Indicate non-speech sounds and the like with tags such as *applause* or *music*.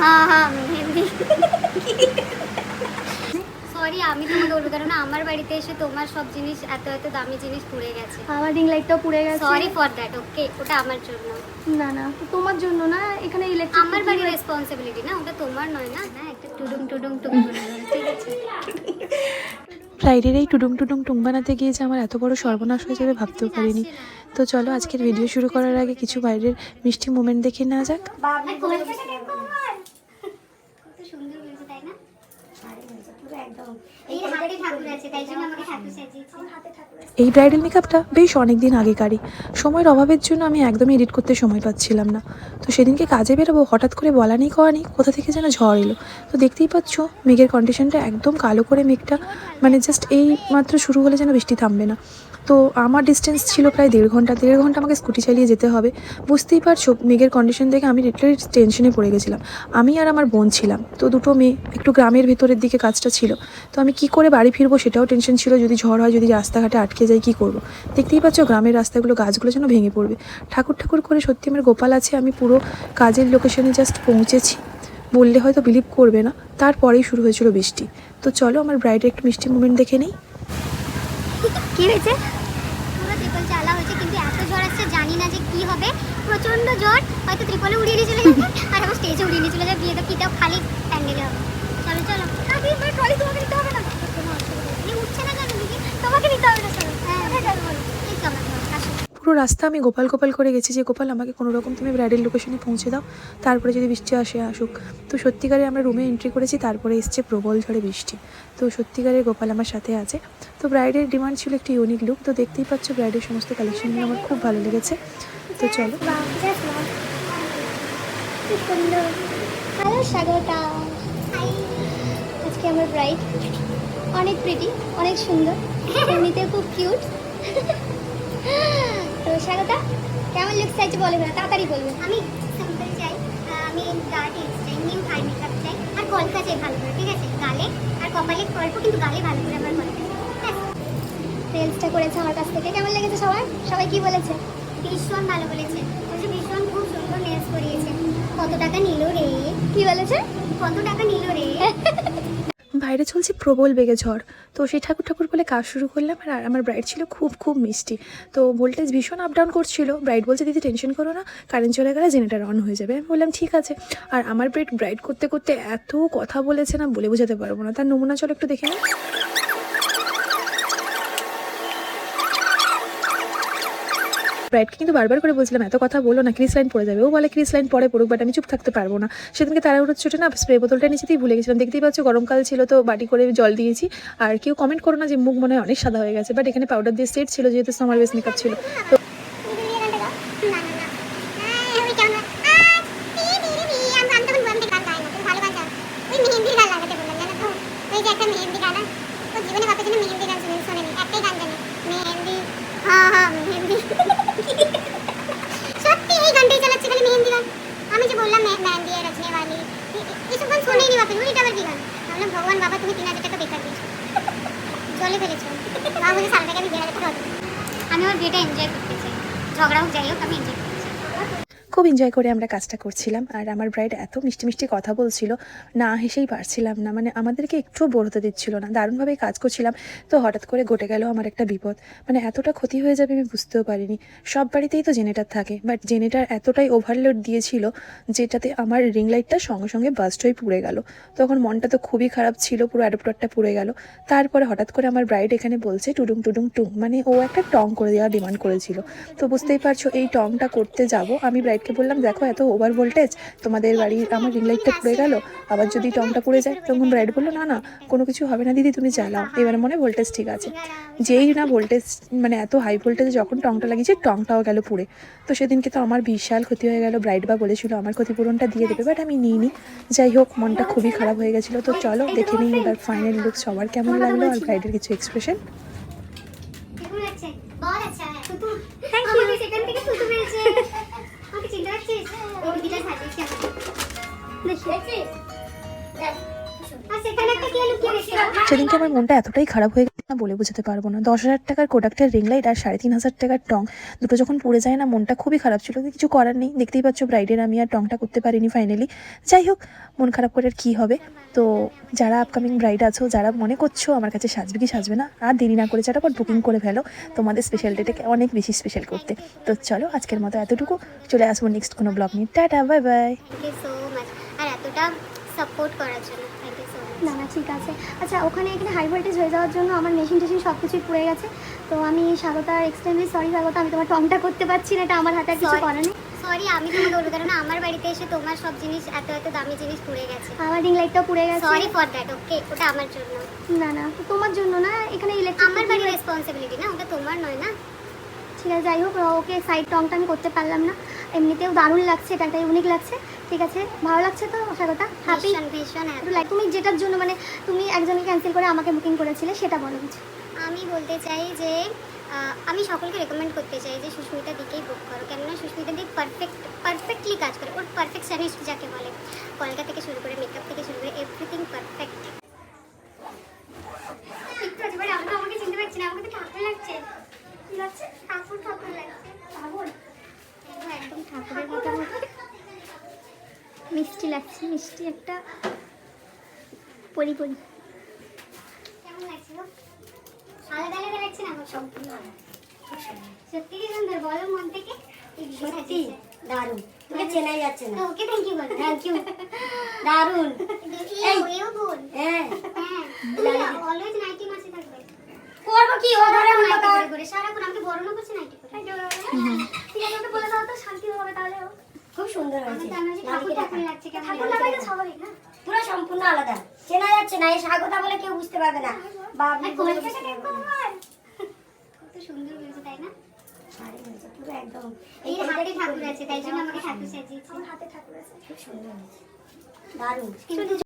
হ্যাঁ হ্যাঁ মেহেন্দি সরি আমি তোমাকে বলব কারণ আমার বাড়িতে এসে তোমার সব জিনিস এত এত দামি জিনিস পুড়ে গেছে। আমার রিং লাইটটাও পুড়ে গেছে। সরি ফর দ্যাট ওকে ওটা আমার জন্য। না না তোমার জন্য না এখানে ইলেকট্রিক আমার বাড়ির রেসপন্সিবিলিটি না ওটা তোমার নয় না? না একটা টুডুং টুডুং টুং করে ঠিক আছে? ফ্রাইডের এই টুডুং টুডুং টুং বানাতে গিয়ে যে আমার এত বড় সর্বনাশ হয়ে যাবে ভাবতেও পারিনি। তো চলো আজকের ভিডিও শুরু করার আগে কিছু বাইরের মিষ্টি মোমেন্ট দেখে নেওয়া যাক আর কলকাতাটা কেমন? কত সুন্দর হয়েছে তাই না এই হাতে ঠাকুর আছে তাই জন্য আমাকে ঠাকুর সাজিয়েছে এই ব্রাইডাল মেকআপটা বেশ অনেক দিন আগেকারই। সময়ের অভাবের জন্য আমি একদমই এডিট করতে সময় পাচ্ছিলাম না। তো সেদিনকে কাজে বেরোবো হঠাৎ করে বলা নেই করা নেই কোথা থেকে যেন ঝড় এলো। তো দেখতেই পাচ্ছ মেঘের কন্ডিশনটা একদম কালো করে মেঘটা মানে জাস্ট এই মাত্র শুরু হলে যেন বৃষ্টি থামবে না। তো আমার ডিস্টেন্স ছিল প্রায় দেড় ঘণ্টা দেড় ঘণ্টা আমাকে স্কুটি চালিয়ে যেতে হবে। বুঝতেই পারছ মেঘের কন্ডিশন দেখে আমি লিটারালি টেনশনে পড়ে গেছিলাম। আমি আর আমার বোন ছিলাম। তো দুটো মেয়ে একটু গ্রামের ভেতরের দিকে কাজটা ছিল। তো আমি কি করে বাড়ি ফিরবো সেটাও টেনশন ছিল। যদি ঝড় হয়, যদি রাস্তাঘাটে আটকে যাই, কি করব? দেখতেই পাচ্ছ গ্রামের রাস্তাগুলো, গাছগুলো যেন ভেঙে পড়বে। ঠাকুর ঠাকুর করে সত্যি আমার গোপাল আছে, আমি পুরো কাজের লোকেশনে জাস্ট পৌঁছেছি। বললে হয়তো বিলিভ করবে না, তারপরেই শুরু হয়েছিল বৃষ্টি। তো চলো আমার ব্রাইডের একটু মিষ্টি মুমেন্ট দেখে নিই। কি হয়েছে? হয়েছে, কিন্তু এত জানি না যে হবে। প্রচণ্ড ঝড় হয়তো ত্রিপলে উড়িয়ে নিয়ে চলে যাবে, আর আমার স্টেজে উড়িয়ে নিয়ে চলে যাবে বিয়ে তো খালি প্যান্ডেলে হবে চলো চলো আগে এবার ট্রলি তোমাকে নিতে হবে না কোনো অসুবিধা নেই। এই উঠছে না কেন দিদি নিতে হবে না চলো কোথায় যাবে বলো এই তো আমরা পুরো রাস্তা আমি গোপাল গোপাল করে গেছি যে গোপাল আমাকে কোনো রকম তুমি ব্রাইডাল লোকেশনে পৌঁছে দাও। তারপরে যদি বৃষ্টি আসে আসুক। তো সত্যিকারে আমরা রুমে এন্ট্রি করেছি তারপরে এসছে প্রবল ঝড়ে বৃষ্টি। তো সত্যিকারের গোপাল আমার সাথে আছে। তো ব্রাইডের ডিমান্ড ছিল একটি ইউনিক লুক তো দেখতেই পাচ্ছ ব্রাইডের সমস্ত কালেকশনগুলো আমার খুব ভালো লেগেছে। তো চলো। হ্যালো স্বাগতা আজকে আমার ব্রাইড অনেক প্রিটি অনেক সুন্দর। এমনিতে খুব কিউট তো স্বাগতা কেমন লুক চাইছে বলে না তাড়াতাড়ি বলবে। আমি সিম্পল চাই আমি গার্ড চাই নিউ হাই মেকআপ চাই। আর কলকা চাই ভালো করে ঠিক আছে? গালে আর কপালে অল্প কিন্তু গালে ভালো করে আমার চাই রিলসটা করেছে আমার কাছ থেকে। কেমন লেগেছে সবাই সবাই কি বলেছে? ভীষণ ভালো বলেছে। বলছে ভীষণ খুব সুন্দর নেলস করিয়েছে। কত টাকা নিল রে? কি বলেছে? কত টাকা নিল রে? *laughs* বাইরে চলছে, প্রবল বেগে ঝড়। তো সেই ঠাকুর ঠাকুর বলে কাজ শুরু করলাম আর আমার ব্রাইড ছিল খুব খুব মিষ্টি। তো ভোল্টেজ ভীষণ আপ ডাউন করছিল। ব্রাইড বলছে, দিদি টেনশন করো না কারেন্ট চলে গেলে জেনারেটার অন হয়ে যাবে। আমি বললাম, ঠিক আছে। আর আমার ব্রাইড ব্রাইড করতে করতে এত কথা বলেছে না, বলে বোঝাতে পারব না। তার নমুনা চলো একটু দেখে নিই ব্রাইডকে কিন্তু বারবার করে বলছিলাম, এত কথা বলো না ক্রিস লাইন পড়ে যাবে। ও বলে ক্রিস লাইন পরে পড়ুক বাট আমি চুপ থাকতে পারব না। সেদিনকে তারা উঠে ছোটো না স্প্রে বোতলটা নিচেতেই ভুলে গেছিলাম। দেখতেই পাচ্ছ, গরমকাল ছিল, তো বাটি করে জল দিয়েছি। আর কেউ কমেন্ট করো না যে, মুখ মনে হয় অনেক সাদা হয়ে গেছে বাট এখানে পাউডার দিয়ে সেট ছিল, যেহেতু সামার বেস মেকআপ ছিল। তো সত্যি এই গানটাই চালাচ্ছে খালি মেহেন্দি গান। আমি যে বললাম মেহেন্দি वाली এসব গান শোনেনি বাপের ওইটা কি গান। বললাম, ভগবান বাবা তুমি তিন হাজার টাকা বেকার দিয়েছ। জলে ফেলেছো। মা বলে সারা আমি আমি আমার বিয়েটা এনজয় করতে চাই। ঝগড়া হোক যাই হোক আমি এনজয় খুব এনজয় করে আমরা কাজটা করছিলাম। আর আমার ব্রাইড এত মিষ্টি মিষ্টি কথা বলছিল, না হেসেই পারছিলাম না। মানে আমাদেরকে একটুও বোর হতে দিচ্ছিল না। দারুণভাবে কাজ করছিলাম। তো হঠাৎ করে ঘটে গেল আমার একটা বিপদ। মানে এতটা ক্ষতি হয়ে যাবে আমি বুঝতেও পারিনি। সব বাড়িতেই তো জেনেটার থাকে। বাট জেনেটার এতটাই ওভারলোড দিয়েছিল যেটাতে আমার রিং লাইটটা সঙ্গে সঙ্গে বাস্ট হয়ে পুড়ে গেল। তখন মনটা তো খুবই খারাপ ছিল, পুরো অ্যাডাপ্টারটা পুড়ে গেল। তারপরে হঠাৎ করে আমার ব্রাইড এখানে বলছে টুডুং টুডুং টুং মানে ও একটা টং করে দেওয়ার ডিমান্ড করেছিল। তো বুঝতেই পারছ, এই টংটা করতে যাব। আমি ব্রাইডকে বললাম দেখো এত ওভার ভোল্টেজ তোমাদের বাড়ির আমার রিং লাইটটা পুড়ে গেল আবার যদি টংটা পুড়ে যায় তখন ব্রাইড বলল না না কোনো কিছু হবে না দিদি তুমি চালাও এবারে মনে ভোল্টেজ ঠিক আছে। যেই না ভোল্টেজ মানে এত হাই ভোল্টেজে যখন টংটা লাগিয়েছে টংটাও গেল পুড়ে। তো সেদিনকে তো আমার বিশাল ক্ষতি হয়ে গেল ব্রাইড বা বলেছিল আমার ক্ষতিপূরণটা দিয়ে দেবে বাট আমি নিইনি। যাই হোক মনটা খুবই খারাপ হয়ে গেছিল। তো চলো দেখে নিই এবার ফাইনাল লুক সবার কেমন লাগল আর ব্রাইডের কিছু এক্সপ্রেশন আমাকে চিনতে পারছিস? এই দিদিটা সাজিয়েছে আমাকে। দেখছিস? সেদিনকে আমার মনটা এতটাই খারাপ হয়ে গেছে না বলে বোঝাতে পারব না। দশ হাজার টাকার কোডাক্টের রিং লাইট আর সাড়ে তিন হাজার টাকার টং দুটো যখন পড়ে যায় না, মনটা খুবই খারাপ ছিল। কিছু করার নেই। দেখতেই পাচ্ছ ব্রাইডের আমি আর টংটা করতে পারিনি ফাইনালি যাই হোক, মন খারাপ করে আর কী হবে? তো যারা আপকামিং ব্রাইড আছো, যারা মনে করছ আমার কাছে সাজবে কি সাজবে না, আর দেরি না করে চটাপট বুকিং করে ফেলো। তোমাদের স্পেশাল ডেটাকে অনেক বেশি স্পেশাল করতে। তো চলো, আজকের মতো এতটুকু। চলে আসব নেক্সট কোনো ব্লগ নিয়ে। টাটা বাই বাই আর এতটা সাপোর্ট করার জন্য। থ্যাংক ইউ সো মাচ না না ঠিক আছে। আচ্ছা ওখানে এখানে হাই ভোল্টেজ হয়ে যাওয়ার জন্য আমার মেশিন টেশিন সব কিছুই পুড়ে গেছে। তো আমি স্বাগতার এক্সট্রিমলি সরি স্বাগতা আমি তোমার টংটা করতে পারছি না এটা আমার হাতে আর কিছু. করার নেই। সরি আমি তোমাকে বলব কারণ আমার বাড়িতে এসে তোমার সব জিনিস এত এত দামি জিনিস পুড়ে গেছে। আমার রিং লাইটটাও পুড়ে গেছে। সরি ফর দ্যাট ওকে ওটা আমার জন্য। না না তোমার জন্য না এখানে ইলেকট্রিক আমার বাড়ির রেসপন্সিবিলিটি না ওটা তোমার নয় না? ঠিক আছে যাই হোক ওকে সাইড টংটা আমি করতে পারলাম না। এমনিতেও দারুণ লাগছে এটা একটা ইউনিক লাগছে। ঠিক আছে? ভালো লাগছে তো হ্যাপি ভীষণ ভীষণ happy। লাইক তুমি যেটার জন্য মানে তুমি একজনকে ক্যান্সেল করে আমাকে বুকিং করেছিলে সেটা বলো কিছু। আমি বলতে চাই যে আমি সকলকে রেকমেন্ড করতে চাই যে সুস্মিতা দিকেই বুক করো। কেননা সুস্মিতা দিক পারফেক্ট পারফেক্টলি কাজ করে। ওর পারফেক্ট পারফেকশনিস্ট যাকে বলে কলকা থেকে শুরু করে মেকআপ থেকে শুরু করে এভরিথিং পারফেক্ট একটু আছে মানে আমি তো আমাকে চিনতে পারছি না আমাকে তো ঠাকুর লাগছে কি লাগছে ঠাকুর ঠাকুর লাগছে ঠাকুর একদম ঠাকুরের মতো মিষ্টি লাগছে মিষ্টি একটা পরি পরি কেমন লাগছে আলাদা আলাদা লাগছে না? আমার সম্পূর্ণ সত্যি সুন্দর? বলো মন থেকে। সত্যি দারুণ। তোকে চেনাই যাচ্ছে না। ওকে থ্যাংক ইউ বলো। থ্যাংক ইউ দারুণ এই। এও ভুল হ্যাঁ। হ্যাঁ। তুমি অলওয়েজ নাইটি মাসে থাকবে। করব কি? ও ধরে সারাক্ষণ উল্টো নাইটি কর। করে করে সারাক্ষণ আমাকে বরণও করছে নাইটি করে। ঠিক আছে বলে দাও তো শান্তি হবে তাহলে খুব সুন্দর হয়েছে। পুরো সম্পূর্ণ আলাদা। চেনা যাচ্ছে না এই স্বাগতা বলে কেউ বুঝতে পারবে না। বাবলি? কত সুন্দর হয়েছে তাই না? পুরো একদম। এই এই হাতে ঠাকুর আছে তাই জন্য আমাকে ঠাকুর সাজিয়েছে। হাতে ঠাকুর আছে। খুব সুন্দর হয়েছে। দারুণ।